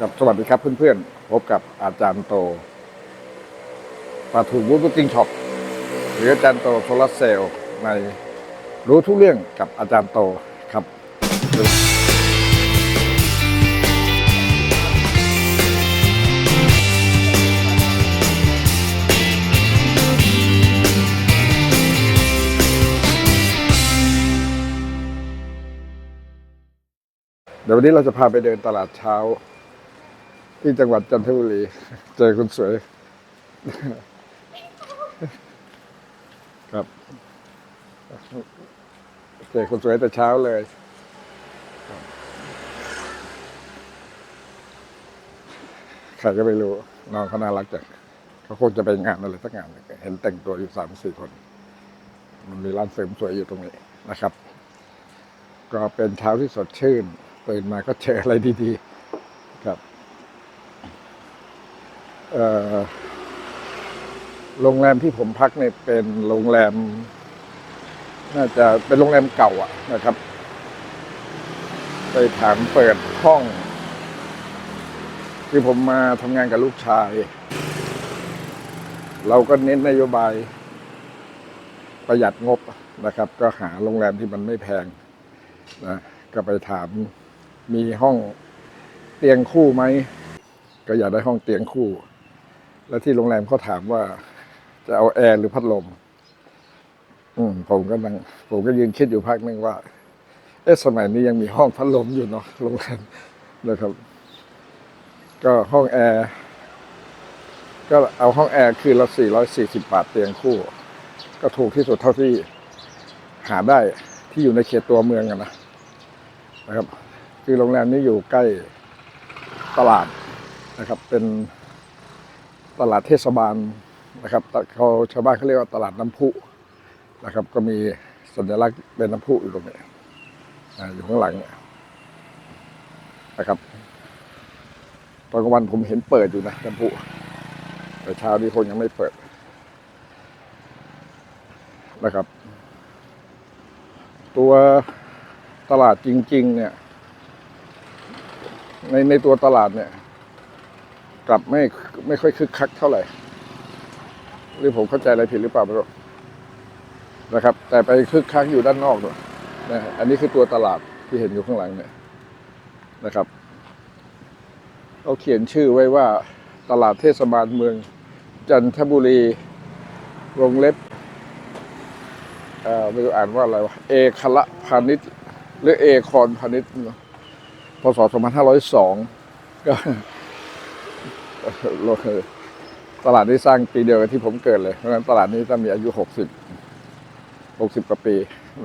กับสวัสดีครับเพื่อนๆ พบกับอาจารย์โตปาถูบูธติ้งช็อปหรืออาจารย์โตโซลาร์เซลล์ในรู้ทุกเรื่องกับอาจารย์โตครับ เดี๋ยววันนี้เราจะพาไปเดินตลาดเช้า ที่จังหวัดจันทบุรี เจอคุณสวย ครับ เจอคุณสวยแต่เช้าเลยใครก็ไม่รู้ น้องเขาน่ารักจังเขาคงจะไปงานอะไรสักงาน เห็นแต่งตัวอยู่สามสี่คน มันมีร้านเสริมสวยอยู่ตรงนี้นะครับ ก็เป็นเช้าที่สดชื่นตื่นมาก็เจออะไรดีๆ ครับ เอ่อ โรงแรมที่ผมพักเนี่ยเป็นโรงแรม น่าจะเป็นโรงแรมเก่าอะนะครับ ไปถามเปิดห้อง คือผมมาทำงานกับลูกชาย เราก็เน้นนโยบายประหยัดงบนะครับ ก็หาโรงแรมที่มันไม่แพงนะก็ไปถามมีห้องเตียงคู่ไหม ก็อยากได้ห้องเตียงคู่ แล้วที่โรงแรมเขาถามว่า จะเอาแอร์หรือพัดลม อืมผมก็นั่งผมก็ยืนคิดอยู่พักหนึ่งว่า เอ๊ะสมัยนี้ยังมีห้องพัดลมอยู่เนาะโรงแรมนะครับ ก็ห้องแอร์ก็เอาห้องแอร์คือละ 440 บาทเตียงคู่ ก็ถูกที่สุดเท่าที่หาได้ที่อยู่ในเขตตัวเมืองอะนะนะครับ คือโรงแรมนี้อยู่ใกล้ตลาดนะครับ เป็น ตลาดเทศบาลนะครับเขาชาวบ้านเขาเรียกว่าตลาดน้ำพุนะครับ ก็มีสัญลักษณ์เป็นน้ำพุอยู่ตรงนี้อยู่ข้างหลังนะครับตอนกลางวันผมเห็นเปิดอยู่นะน้ำพุแต่เช้านี้คงยังไม่เปิดนะครับ ตัวตลาดจริง ๆ เนี่ย ในในตัวตลาดเนี่ย กลับไม่ไม่ค่อยคึกคักเท่าไหร่ หรือผมเข้าใจอะไรผิดหรือเปล่าไม่รู้นะครับ แต่ไปคึกคักอยู่ด้านนอกด้วยนะอันนี้คือตัวตลาดที่เห็นอยู่ข้างหลังเนี่ยนะครับเขาเขียนชื่อไว้ว่าตลาดเทศบาลเมือง จันทบุรีวงเล็บเอ่อไม่รู้อ่านว่าอะไรวะเอคละพาณิชย์หรือเอคอนพาณิชย์เนอะพศ2502ก็ ตลาดนี้สร้างปีเดียวกับที่ผมเกิดเลย เพราะฉะนั้นตลาดนี้ต้องมีอายุ60 60กว่าปี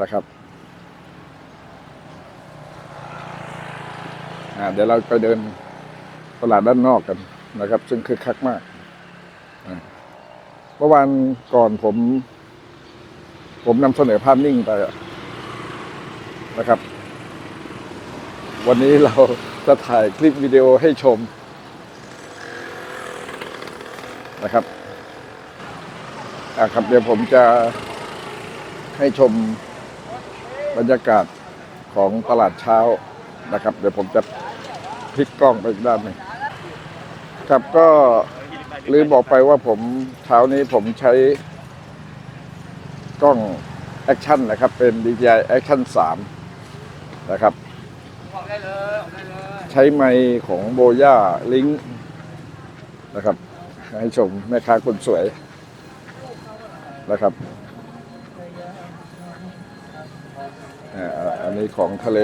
นะครับเดี๋ยวเราไปเดินตลาดด้านนอกกันนะครับ ซึ่งคึกคักมากเมื่อวานก่อนผม ผมนำเสนอภาพนิ่งไปนะครับ วันนี้เราจะถ่ายคลิปวิดีโอให้ชม นะครับอะครับเดี๋ยวผมจะให้ชมบรรยากาศของตลาดเช้านะครับ เดี๋ยวผมจะพลิกกล้องไปอีกด้านหนึ่งครับก็ลืมบอกไปว่าผมเช้านี้ผมใช้กล้องแอคชั่นนะครับ เป็น DJI Action 3 นะครับใช้ไมค์ของโบย่าลิงนะครับ ให้ชมแม่ค้าคนสวยนะครับอันนี้ของทะเล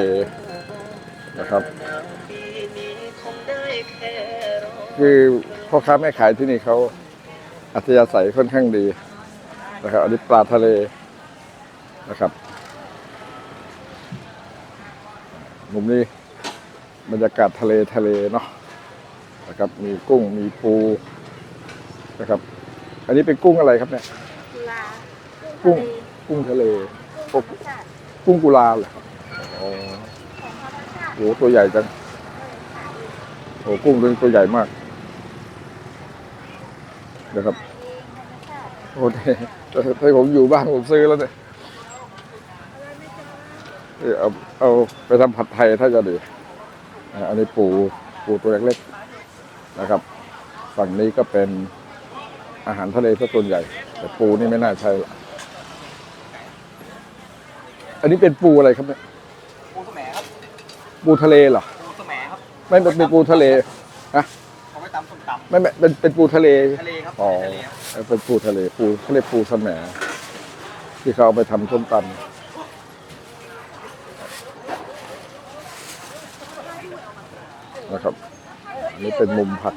นะครับ คือพ่อค้าแม่ขายที่นี่เขาอัธยาศัยค่อนข้างดีนะครับ อันนี้ปลาทะเลนะครับมุมนี้บรรยากาศทะเลทะเลเนาะนะครับมีกุ้งมีปู นะครับ อันนี้เป็นกุ้งอะไรครับเนี่ย กุลากุ้งกุ้งทะเลพวกธรรมชาติกุ้งกุลาเหรอครับอ๋อของธรรมชาติโหตัวใหญ่จังโหกุ้งตัวนี้ตัวใหญ่มากนะครับโอ้ยถ้าผมอยู่บ้านผมซื้อแล้วเนี่ยเออเอาเอาไปทำผัดไทยถ้าจะดีอ่าอันนี้ปูปูปูตัวเล็กๆนะครับ ฝั่งนี้ก็เป็น อาหารทะเลซะส่วนใหญ่ แต่ปูนี่ไม่น่าใช่ละอันนี้เป็นปูอะไรครับเนี่ยปูสแหมครับปูทะเลเหรอปูสแหมครับ ไม่เป็นเป็นปูทะเลฮะเอาไว้ตำส้มตไม่ไม่เป็นเป็นปูทะเลำทะเลครับอ๋อทะเลครับเออเป็นปูทะเลปูเขาเรียกปูสแหมที่เขาเอาไปทำส้มตำนะครับ อันนี้เป็นมุมผัก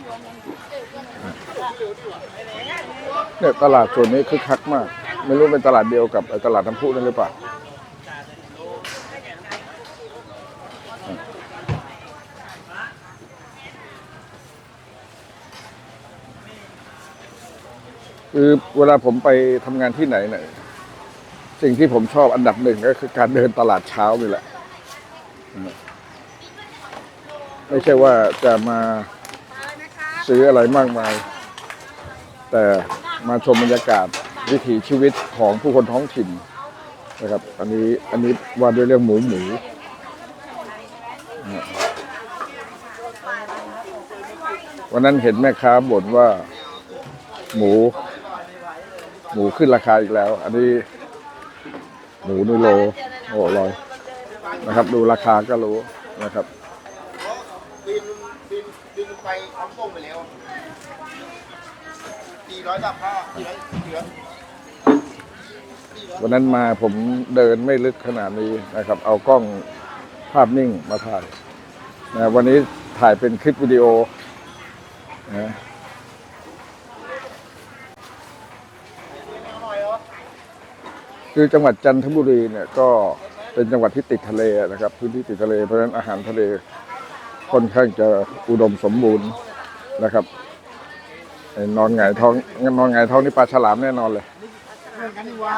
เนี่ยตลาดส่วนนี้คึกคักมาก ไม่รู้เป็นตลาดเดียวกับตลาดน้ำพุนั่นหรือเปล่าคือเวลาผมไปทำงานที่ไหนเนี่ยสิ่งที่ผมชอบอันดับหนึ่งก็คือการเดินตลาดเช้านี่แหละ ไม่ใช่ว่าจะมาซื้ออะไรมากมาย แต่มาชมบรรยากาศวิถีชีวิตของผู้คนท้องถิ่นนะครับ อันนี้อันนี้ว่าด้วยเรื่องหมูหมูวันนั้นเห็นแม่ค้าบ่นว่าหมู หมูขึ้นราคาอีกแล้ว อันนี้ หมูนี่โลโอ้ลอยนะครับ ดูราคาก็รู้นะครับบินบินบินไปทำส่งไปแล้ว สี่ร้อยบาทพ่อสี่ร้อยเหลือวันนั้นมาผมเดินไม่ลึกขนาดนี้นะครับ เอากล้องภาพนิ่งมาถ่ายนะวันนี้ถ่ายเป็นคลิปวิดีโอนะคือจังหวัดจันทบุรีเนี่ยก็เป็นจังหวัดที่ติดทะเลนะครับ พื้นที่ติดทะเลเพราะฉะนั้นอาหารทะเลค่อนข้างจะอุดมสมบูรณ์นะครับ นอนหงายท้องนอนหงายท้องนี่ปลาฉลามแน่นอนเลยเหมือนกันนี่ว่า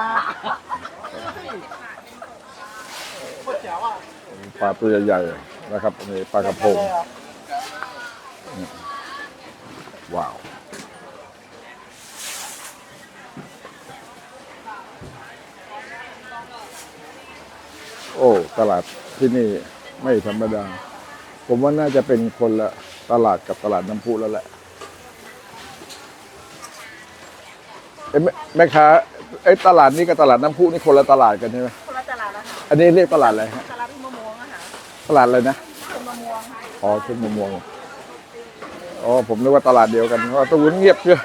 ปลาตัวใหญ่ๆนะครับนนี้ปลากระพงว้าวโอ้ตลาดที่นี่ไม่ธรรมดา ผมว่าน่าจะเป็นคนละตลาดกับตลาดน้ำพุแล้วแหละ เอ้ยแม่แม่ค้าไอ้ยตลาดนี้กับตลาดน้ำพุนี่คนละตลาดกันใช่ไหมคนละตลาดแล้วค่ะอันนี้เรียกตลาดอะไรฮะตลาดที่มะม่วงอะค่ะตลาดอะไรนะเป็นมะม่วงค่ะอ๋อขึ้นมะม่วงอ๋อผมนึกว่าตลาดเดียวกันเพราะว่าตรงนู้นเงียบเยอะ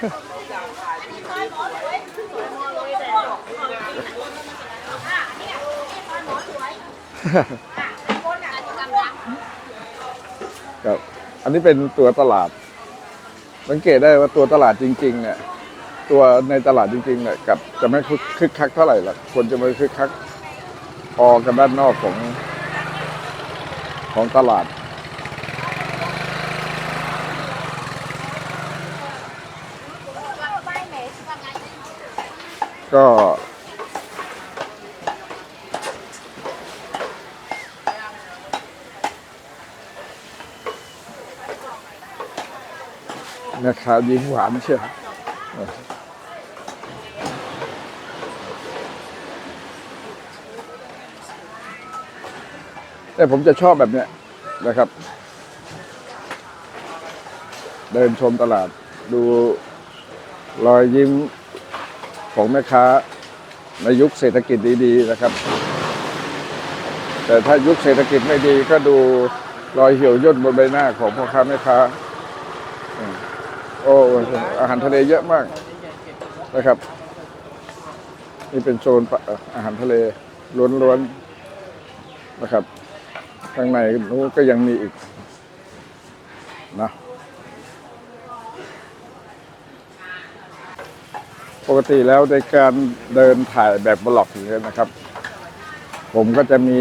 ครับอันนี้เป็นตัวตลาด สังเกตได้ว่าตัวตลาดจริงๆเนี่ย ตัวในตลาดจริงๆเนี่ยกับจะไม่คึกคักเท่าไหร่ละคนจะไม่คึกคักพอกันด้านนอกของของตลาด ก็แม่ค้ายิ้มหวานเชียว แต่ผมจะชอบแบบเนี้ยนะครับ เดินชมตลาด ดูรอยยิ้มของแม่ค้าในยุคเศรษฐกิจดีๆนะครับ แต่ถ้ายุคเศรษฐกิจไม่ดีก็ดูรอยเหี่ยวย่นบนใบหน้าของพ่อค้าแม่ค้า โอ้อาหารทะเลเยอะมากนะครับ นี่เป็นโซนอาหารทะเลล้วนๆนะครับ ข้างในนู้นก็ยังมีอีกนะปกติแล้วในการเดินถ่ายแบบบล็อกอย่างเงี้ยนะครับ ผมก็จะมี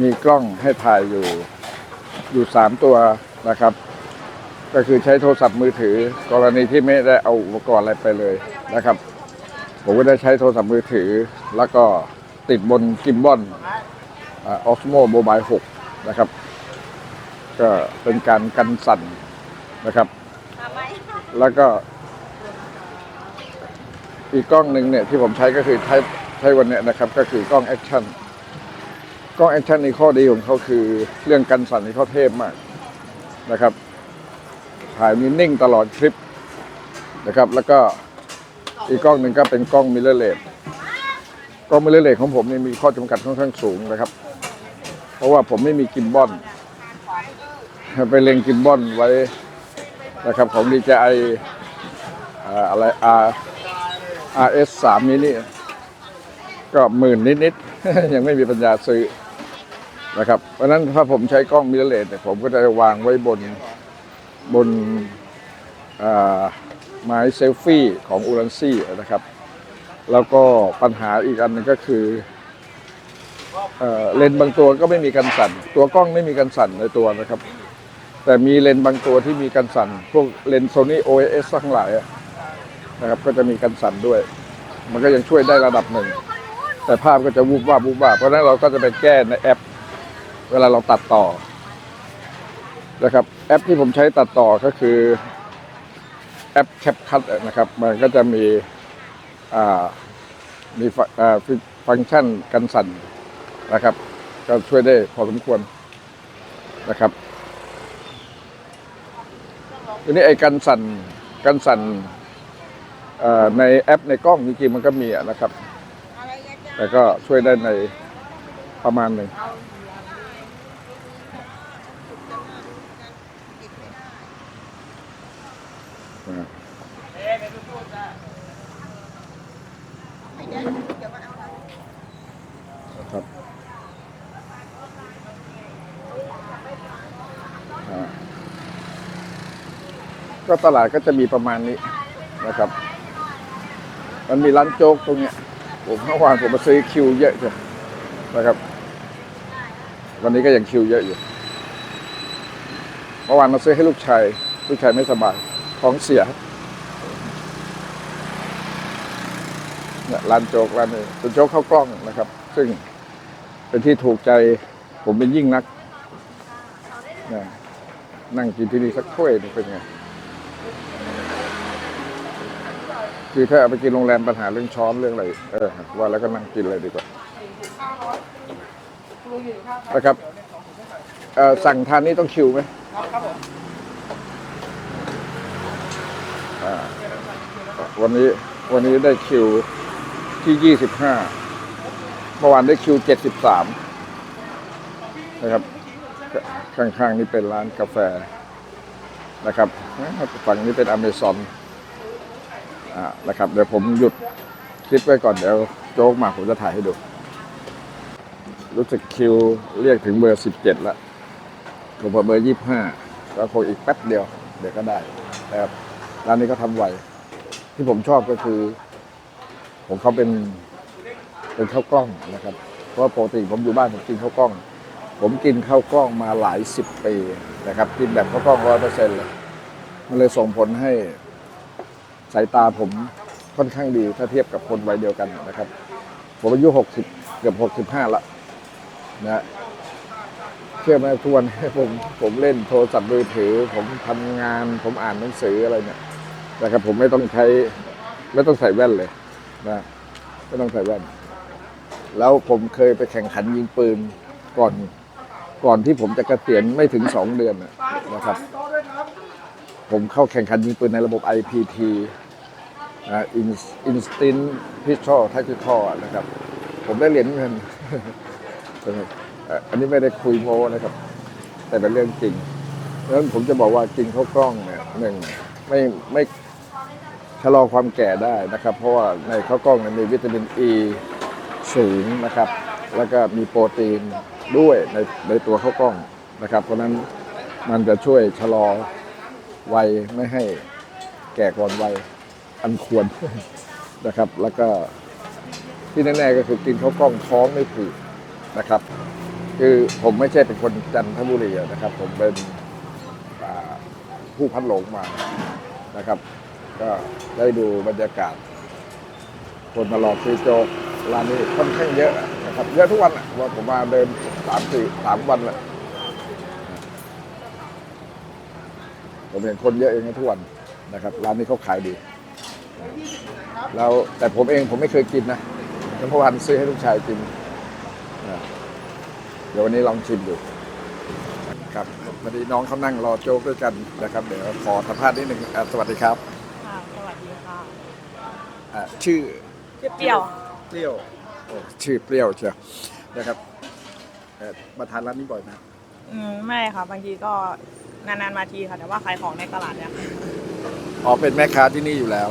มีกล้องให้ถ่ายอยู่อยู่สามตัวนะครับ ก็คือใช้โทรศัพท์มือถือ กรณีที่ไม่ได้เอาอุปกรณ์อะไรไปเลยนะครับ ผมก็ได้ใช้โทรศัพท์มือถือ แล้วก็ติดบนกิมบอน ออสโมโมบาย6นะครับ ก็เป็นการกันสั่นนะครับ แล้วก็ อีกกล้องหนึ่งเนี่ยที่ผมใช้ก็คือใช้ใช้วันเนี้ยนะครับ ก็คือกล้องแอคชั่นกล้องแอคชั่นในข้อดีของเขาคือเรื่องกันสั่นนี่เขาเทพมากนะครับ ถ่ายมีนิ่งตลอดคลิปนะครับ แล้วก็อีกกล้องหนึ่งก็เป็นกล้องมิเรอร์เลสกล้องมิเรอร์เลสของผมนี่มีข้อจำกัดค่อนข้างสูงนะครับ เพราะว่าผมไม่มีกิมบอนไปเล็งกิมบอนไว้นะครับของ DJI อ่าอะไร R RS 3 mini ก็หมื่นนิดๆ ยังไม่มีปัญญาซื้อนะครับ เพราะนั้นถ้าผมใช้กล้องมิเรเลสเนี่ยผมก็จะวางไว้บนบนไม้เซลฟี่ของอูรันซี่นะครับ แล้วก็ปัญหาอีกอันหนึงก็คือ เเลนบางตัวก็ไม่มีกันสั่น ตัวกล้องไม่มีกันสั่นในตัวนะครับ แต่มีเลนบางตัวที่มีกันสั่น พวกเลนโซนี่ OIS ทั้งหลายนะครับ ก็จะมีกันสั่นด้วย มันก็ยังช่วยได้ระดับหนึ่ง แต่ภาพก็จะวูบวาบวูบวาบเพราะนั้นเราก็จะไปแก้ในแอป เวลาเราตัดต่อนะครับ แอปที่ผมใช้ตัดต่อก็คือแอป CapCut นะครับ มันก็จะมีมีฟังก์ชันกันสั่น นะครับ ก็ช่วยได้พอสมควรนะครับทีนี้ไอ้กันสั่นกันสั่นในแอปในกล้องจริงๆมันก็มีนะครับ แต่ก็ช่วยได้ในประมาณหนึ่งนะนะครับอ่าก็ ตลาดก็จะมีประมาณนี้นะครับ มันมีร้านโจ๊กตรงเนี้ยผมเมื่อวานผมมาซื้อคิวเยอะจ้ะนะครับ วันนี้ก็ยังคิวเยอะอยู่เมื่อวานมาซื้อให้ลูกชายลูกชายไม่สบายท้องเสียเนี่ยร้านโจ๊กร้านนี้เป็นโจ๊กข้าวกล้องนะครับ ซึ่งเป็นที่ถูกใจผมเป็นยิ่งนัก นั่งกินที่นี่สักถ้วยนึงเป็นไง คือถ้าเอาไปกินโรงแรมปัญหาเรื่องช้อนเรื่องอะไรเออว่าแล้วก็นั่งกินเลยดีกว่านะครับเอ่อสั่งทานนี่ต้องคิวไหมครับผมวันนี้วันนี้ได้คิวที่ยี่สิบห้าเมื่อวานได้คิวเจ็ดสิบสามนะครับ ข้างๆนี่เป็นร้านกาแฟนะครับฝั่งนี้เป็นอเมซอน อ่านะครับ เดี๋ยวผมหยุดคลิปไว้ก่อนเดี๋ยวโจ๊กมาผมจะถ่ายให้ดู รู้สึกคิวเรียกถึงเบอร์สิบเจ็ดแล้วผมพอเบอร์ยี่ห้าก็คงอีกแป๊บเดียว เดี๋ยวก็ได้นะครับร้านนี้ก็ทำไวที่ผมชอบก็คือ ผมเขาเป็นเป็นข้าวกล้องนะครับ เพราะปกติผมอยู่บ้านผมกินข้าวกล้อง ผมกินข้าวกล้องมาหลายสิบปีนะครับ กินแบบข้าวกล้องร้อยเปอร์เซ็นต์เลยมันเลยส่งผลให้ สายตาผมค่อนข้างดีถ้าเทียบกับคนวัยเดียวกันนะครับ ผมอายุหกสิบเกือบหกสิบห้าละนะเชื่อไหมทุกวันผมผมเล่นโทรศัพท์มือถือ ผมทำงาน ผมอ่านหนังสืออะไรเนี่ยนะครับ ผมไม่ต้องใช้ไม่ต้องใส่แว่นเลยนะไม่ต้องใส่แว่น แล้วผมเคยไปแข่งขันยิงปืนก่อนก่อนที่ผมจะเกษียณไม่ถึงสองเดือนนะครับ ผมเข้าแข่งขันยิงปืนในระบบ IPT นะ Instant Pistol Tactical นะครับ ผมได้เหรียญเงินอันนี้ไม่ได้คุยโม้นะครับ แต่เป็นเรื่องจริงเพราะฉะนั้นผมจะบอกว่ากินข้าวกล้องเนี่ยหนึ่งไม่ไม่ชะลอความแก่ได้นะครับ เพราะว่าในข้าวกล้องเนี่ยมีวิตามินอ e ีสูงนะครับ แล้วก็มีโปรตีนด้วยในในตัวข้าวกล้องนะครับ เพราะนั้นมันจะช่วยชะลอวัยไม่ให้แก่ก่อนวัย อันควรนะครับ แล้วก็ที่แน่ๆก็คือกินข้าวกล้องท้องไม่ผูกนะครับ คือผมไม่ใช่เป็นคนจันทบุรีนะครับ ผมเป็นผู้พัดหลงมานะครับ ก็ได้ดูบรรยากาศ คนมารอซื้อโจ๊กร้านนี้ค่อนข้างเยอะนะครับเยอะทุกวันอะว่าผมมาเดินสามสี่สามวันละผมเห็นคนเยอะเองนะทุกวันนะครับ ร้านนี้เขาขายดี แล้วแต่ผมเองผมไม่เคยกินนะเมื่อวานซื้อให้ลูกชายกินนะเดี๋ยววันนี้ลองชิมดูครับพอดีน้องเขานั่งรอโจ๊กด้วยกันนะครับ เดี๋ยวขอสัมภาษณ์นิดหนึ่งอะสวัสดีครับค่ะ สวัสดีค่ะอะชื่อชื่อเปรี้ยวเปรี้ยวโอ้ชื่อเปรี้ยวเชียวนะครับเอ่อมาทานร้านนี้บ่อยไหมอืมไม่ค่ะ บางทีก็นานๆมาทีค่ะ แต่ว่าขายของในตลาดเนี่ยค่ะอ๋อเป็นแม่ค้าที่นี่อยู่แล้ว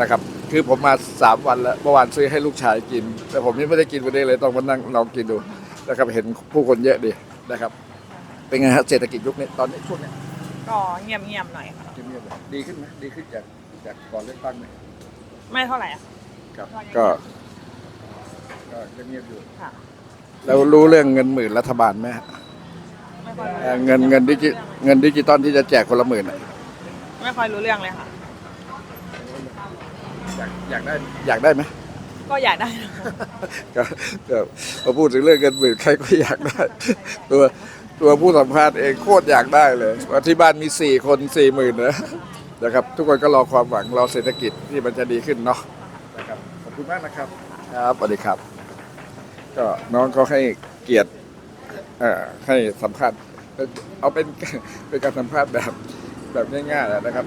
นะครับ คือผมมาสามวันแล้วเมื่อวานซื้อให้ลูกชายกิน แต่ผมยังไม่ได้กินวันนี้เลยต้องมานั่งลองกินดูนะครับเห็นผู้คนเยอะดีนะครับ เป็นไงฮะเศรษฐกิจยุคนี้ตอนนี้ช่วงนี้ก็เงียบๆหน่อยค่ะเงียบๆเลยดีขึ้นไหมดีขึ้นจากจากก่อนเลือกตั้งไหมไม่เท่าไหร่อะครับ ก็ก็ก็เงียบๆอยู่ ค่ะแล้วรู้เรื่องเงินหมื่นรัฐบาลไหมฮะไม่ค่อยรู้เอ่อเงินเงินดิจิเงินดิจิตอลที่จะแจกคนละหมื่นอะ ไม่ค่อยรู้เรื่องเลยค่ะ อยากอยากได้อยากได้ไหมก็อยากได้นะก็ก็พอพูดถึงเรื่องเงินหมื่นใครก็อยากได้ ตัวตัวผู้สัมภาษณ์เองโคตรอยากได้เลยว่าที่บ้านมีสี่คนสี่หมื่นนะนะครับทุกคนก็รอความหวังรอเศรษฐกิจที่มันจะดีขึ้นเนาะนะครับขอบคุณมากนะครับครับสวัสดีครับ ก็น้องเขาให้เกียรติเอ่อให้สัมภาษณ์เอาเป็นเป็นการสัมภาษณ์แบบแบบง่ายๆนะครับ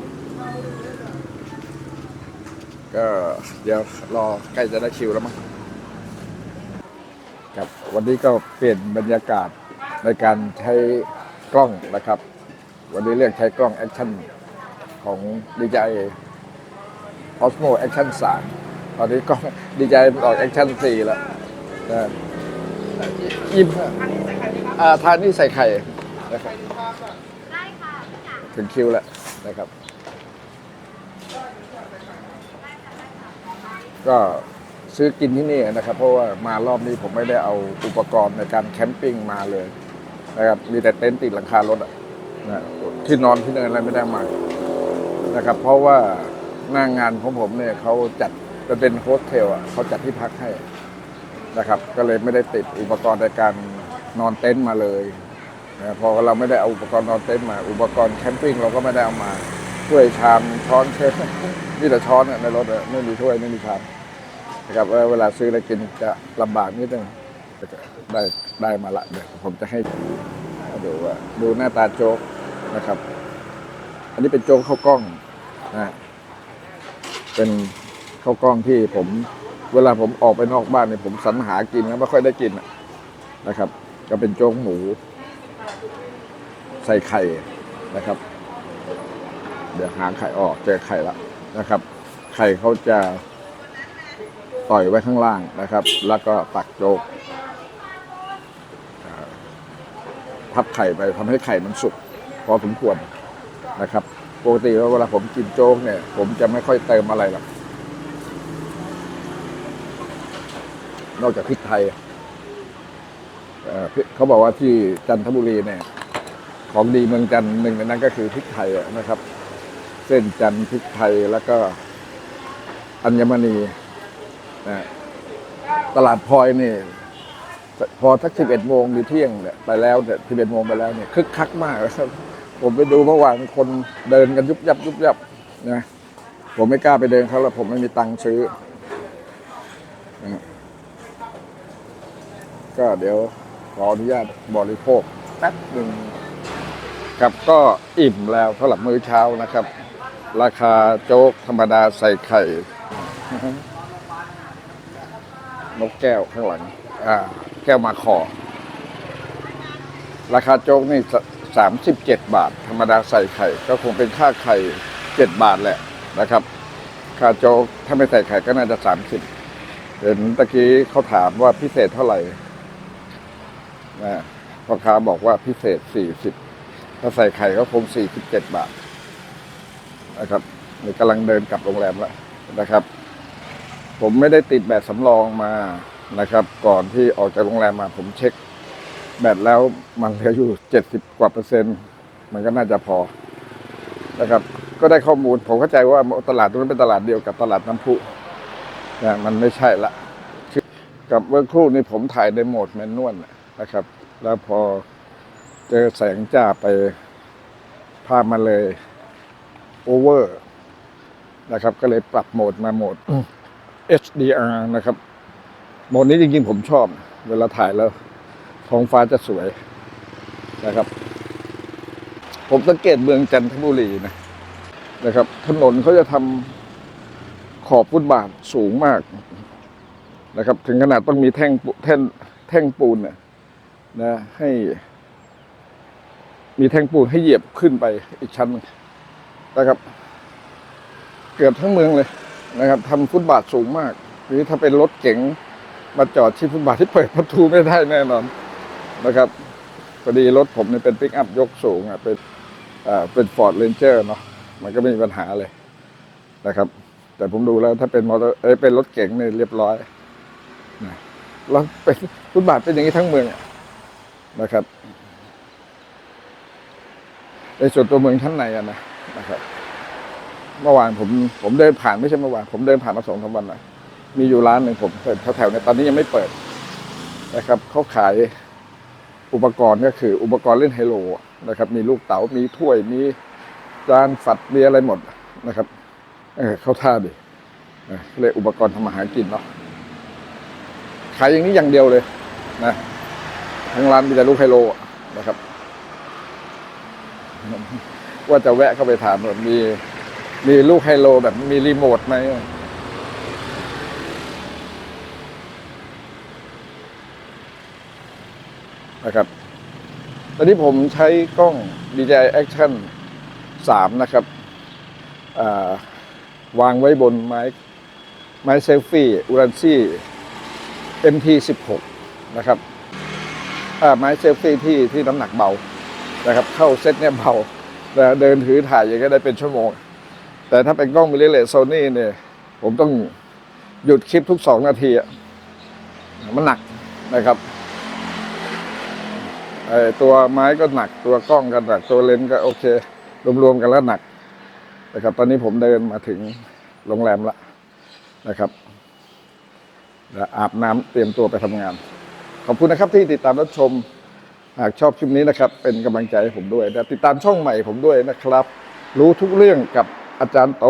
ก็เดี๋ยวรอใกล้จะได้คิวแล้วมั้งครับวันนี้ก็เปลี่ยนบรรยากาศในการใช้กล้องนะครับ วันนี้เลือกใช้กล้องแอคชั่นของ DJI Osmo Action 3 ตอนนี้กล้อง DJI ออกแอคชั่น4แล้วนะยิมอ่าทานนี่ใส่ไข่นะครับถึงคิวแล้วนะครับ ก็ซื้อกินที่นี่นะครับ เพราะว่ามารอบนี้ผมไม่ได้เอาอุปกรณ์ในการแคมปิ้งมาเลยนะครับมีแต่เต็นท์ติดหลังคารถอะนะที่นอนที่เนินอะไรไม่ได้มานะครับ เพราะว่าหน้างงานของผมเนี่ยเขาจัดมันเป็นโฮสเทลอะเขาจัดที่พักให้นะครับ ก็เลยไม่ได้ติดอุปกรณ์ในการนอนเต็นท์มาเลยนะพอเราไม่ได้เอาอุปกรณ์นอนเต็นท์มา อุปกรณ์แคมปิ้งเราก็ไม่ได้เอามาถ้วยชามช้อนเชิญมีแต่ช้อนในรถไม่มีถ้วยไม่มีชาม นะครับเออเวลาซื้ออะไรกินจะลำบากนิดนึงได้ได้มาละเดี๋ยวผมจะให้ดูว่าดูหน้าตาโจ๊กนะครับ อันนี้เป็นโจ๊กข้าวกล้องนะเป็นข้าวกล้องที่ผม เวลาผมออกไปนอกบ้านเนี่ยผมสรรหากินนะไม่ค่อยได้กินนะครับ ก็เป็นโจ๊กหมู ใส่ไข่นะครับ เดี๋ยวหางไข่ออกเจอไข่แล้วนะครับ ไข่เขาจะ ต่อยไว้ข้างล่างนะครับ แล้วก็ตักโจ๊กพับไข่ไปทำให้ไข่มันสุกพอสมควรนะครับปกติเวลาผมกินโจ๊กเนี่ย ผมจะไม่ค่อยเติมอะไรหรอกนอกจากพริกไทยเเขาบอกว่าที่จันทบุรีเนี่ย ของดีเมืองจันทร์หนึ่งในนั้นก็คือพริกไทยนะครับ เส้นจันทร์พริกไทยแล้วก็อัญมณี นะตลาดพลอยนี่พอสักสิบเอ็ดโมงหรือเที่ยงเนี่ยไปแล้วเนี่ยสิบเอ็ดโมงไปแล้วเนี่ยคึกคักมากครับ ผมไปดูเมื่อวานคนเดินกันยุบยับยุบยับนะผมไม่กล้าไปเดินเขาแล้วผมไม่มีตังค์ซื้อนะก็เดี๋ยวขออนุญาตบริโภคแป๊บหนึ่งครับก็อิ่มแล้วสำหรับมื้อเช้านะครับ ราคาโจ๊กธรรมดาใส่ไข่ นกแก้วข้างหลัง อ่า แก้วมาคอ ราคาโจ๊กนี่สามสิบเจ็ดบาท ธรรมดาใส่ไข่ ก็คงเป็นค่าไข่เจ็ดบาทแหละนะครับ ค่าโจ๊กถ้าไม่ใส่ไข่ก็น่าจะสามสิบเห็นตะกี้เขาถามว่าพิเศษเท่าไหร่นะพ่อค้าบอกว่าพิเศษสี่สิบถ้าใส่ไข่ก็คง47บาทนะครับนี่กำลังเดินกลับโรงแรมแล้วนะครับ ผมไม่ได้ติดแบตสำรองมานะครับ ก่อนที่ออกจากโรงแรมมาผมเช็ค แบตแล้วมันเหลืออยู่ 70 กว่าเปอร์เซ็นต์ มันก็น่าจะพอนะครับ ก็ได้ข้อมูล ผมเข้าใจว่าตลาดตรงนั้นเป็นตลาดเดียวกับตลาดน้ำพุนะมันไม่ใช่ละกับเมื่อครู่นี้ผมถ่ายในโหมดแมนนวลนะครับ แล้วพอเจอแสงจ้าไปภาพมาเลยโอเวอร์นะครับ ก็เลยปรับโหมดมาโหมด HDR นะครับ โหมดนี้จริงๆผมชอบ เวลาถ่ายแล้วท้องฟ้าจะสวยนะครับ ผมสังเกตเมืองจันทบุรีนะนะครับ ถนนเขาจะทำขอบฟุตบาทสูงมากนะครับ ถึงขนาดต้องมีแท่งปูแท่งแท่งปูนนะนะให้ มีแท่งปูนให้เหยียบขึ้นไปอีกชั้นนะครับ เกือบทั้งเมืองเลย นะครับทำฟุตบาทสูงมาก หรือถ้าเป็นรถเก๋งมาจอดที่ฟุตบาทที่เปิดประตูไม่ได้แน่นอนนะครับพอดีรถผมเนี่ยเป็นปิกอัพยกสูงอะเป็นอ่าเป็นฟอร์ดเรนเจอร์เนาะมันก็ไม่มีปัญหาเลยนะครับ แต่ผมดูแล้วถ้าเป็นมอเตอร์เอ้เป็นรถเก๋งเนี่ยเรียบร้อยนะแล้วเป็นฟุตบาทเป็นอย่างนี้ทั้งเมืองนะครับในส่วนตัวเมืองชั้นในอะนะนะครับ เมื่อวานผมผมเดินผ่านไม่ใช่เมื่อวานผมเดินผ่านมาสองสามวันล้วมีอยู่ร้านหนึ่งผมเปิดแถวๆเนี่ยตอนนี้ยังไม่เปิดนะครับเขาขายอุปกรณ์ก็คือ อุปกรณ์เล่นไฮโลนะครับ มีลูกเต๋ามีถ้วยมีจานฝัดมีอะไรหมดนะครับ เออเข้าท่าดิเรียกอุปกรณ์ทำอาหากินเนาะขายอย่างนี้อย่างเดียวเลยนะทั้งร้านมีแต่ลูกไฮโลนะครับ ว่าจะแวะเข้าไปถามมี มีลูกไฮโลแบบมีรีโมทไหมนะครับ ตอนนี้ผมใช้กล้อง DJI Action 3 นะครับาวางไว้บนไม้ไม้เซลฟี่อูรันซี่ MT 16 นะครับอ่าไม้เซลฟี่ที่ที่น้ำหนักเบานะครับ เข้าเซตเนี่ยเบาแต่เดินถือถ่ายอย่างก็ได้เป็นชั่วโมง แต่ถ้าเป็นกล้องมิเรเลสโซนี่เนี่ย ผมต้องหยุดคลิปทุกสองนาทีอะมันหนักนะครับไอตัวไม้ก็หนักตัวกล้องก็หนักตัวเลนส์ก็โอเค รวมๆกันแล้วหนักนะครับ ตอนนี้ผมเดินมาถึงโรงแรมละนะครับแล้วอาบน้ำเตรียมตัวไปทำงาน ขอบคุณนะครับที่ติดตามรับชมหากชอบคลิปนี้นะครับ เป็นกำลังใจให้ผมด้วยและติดตามช่องใหม่ผมด้วยนะครับ รู้ทุกเรื่องกับ อาจารย์โต